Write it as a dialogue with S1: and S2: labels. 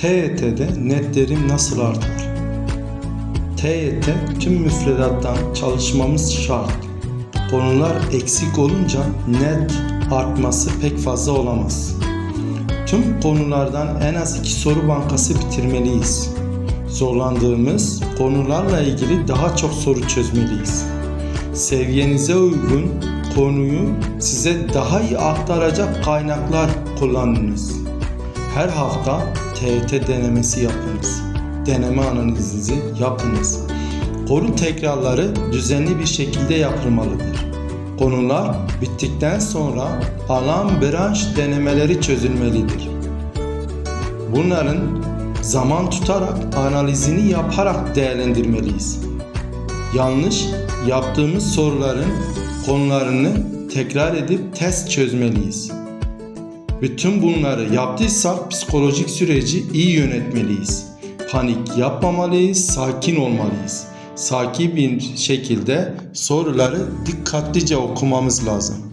S1: TYT'de netlerim nasıl artar? TYT tüm müfredattan çalışmamız şart. Konular eksik olunca net artması pek fazla olamaz. Tüm konulardan en az iki soru bankası bitirmeliyiz. Zorlandığımız konularla ilgili daha çok soru çözmeliyiz. Seviyenize uygun konuyu size daha iyi aktaracak kaynaklar kullanınız. Her hafta TET denemesi yapınız. Deneme analizinizi yapınız. Konu tekrarları düzenli bir şekilde yapılmalıdır. Konular bittikten sonra alan branş denemeleri çözülmelidir. Bunların zaman tutarak analizini yaparak değerlendirmeliyiz. Yanlış yaptığımız soruların konularını tekrar edip test çözmeliyiz. Bütün bunları yaptıysak psikolojik süreci iyi yönetmeliyiz. Panik yapmamalıyız, sakin olmalıyız. Sakin bir şekilde soruları dikkatlice okumamız lazım.